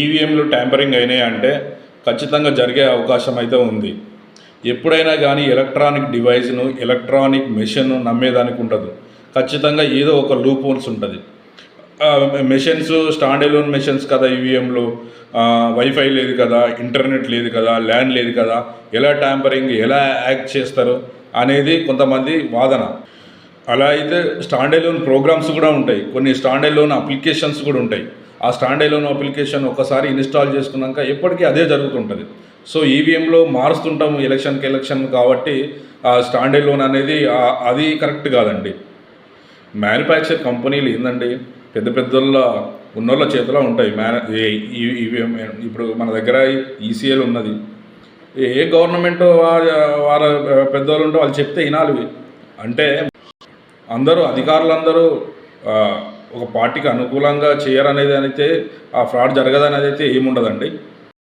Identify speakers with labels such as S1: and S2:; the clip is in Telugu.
S1: ఈవీఎంలు ట్యాంపరింగ్ అయినాయి అంటే ఖచ్చితంగా జరిగే అవకాశం అయితే ఉంది. ఎప్పుడైనా కానీ ఎలక్ట్రానిక్ డివైస్ను ఎలక్ట్రానిక్ మెషిన్ నమ్మేదానికి ఉండదు ఖచ్చితంగా ఏదో ఒక లూప్ హోల్స్ ఉంటుంది. మెషిన్స్ స్టాండ్ ఎలోన్ మెషిన్స్ కదా ఈవీఎంలు వైఫై లేదు కదా ఇంటర్నెట్ లేదు కదా ల్యాండ్ లేదు కదా ఎలా ట్యాంపరింగ్ ఎలా యాక్ట్ చేస్తారు అనేది కొంతమంది వాదన. అలా అయితే స్టాండ్ ఎలోన్ ప్రోగ్రామ్స్ కూడా ఉంటాయి. కొన్ని స్టాండ్ ఎలోన్ అప్లికేషన్స్ కూడా ఉంటాయి. ఆ స్టాండ్ ఎలోన్ అప్లికేషన్ ఒకసారి ఇన్స్టాల్ చేసుకున్నాక ఎప్పటికీ అదే జరుగుతుంటుంది. సో ఈవీఎంలో మారుస్తుంటాము ఎలక్షన్కి ఎలక్షన్ కాబట్టి ఆ స్టాండ్ ఎలోన్ అనేది అది కరెక్ట్ కాదండి. మ్యానుఫ్యాక్చర్ కంపెనీలు ఏందండి? పెద్ద పెద్దోళ్ళ ఉన్నోళ్ళ చేతిలో ఉంటాయి. మ్యాను ఈవీఎం ఇప్పుడు మన దగ్గర ఈసీఎల్ ఉన్నది. ఏ గవర్నమెంట్ వారి వారి పెద్దోళ్ళు ఉంటే వాళ్ళు చెప్తే వినాలి అంటే అందరూ అధికారులందరూ ఒక పార్టీకి అనుకూలంగా చేయరనేది అయితే ఆ ఫ్రాడ్ జరగదనేది అయితే ఏముండదండి.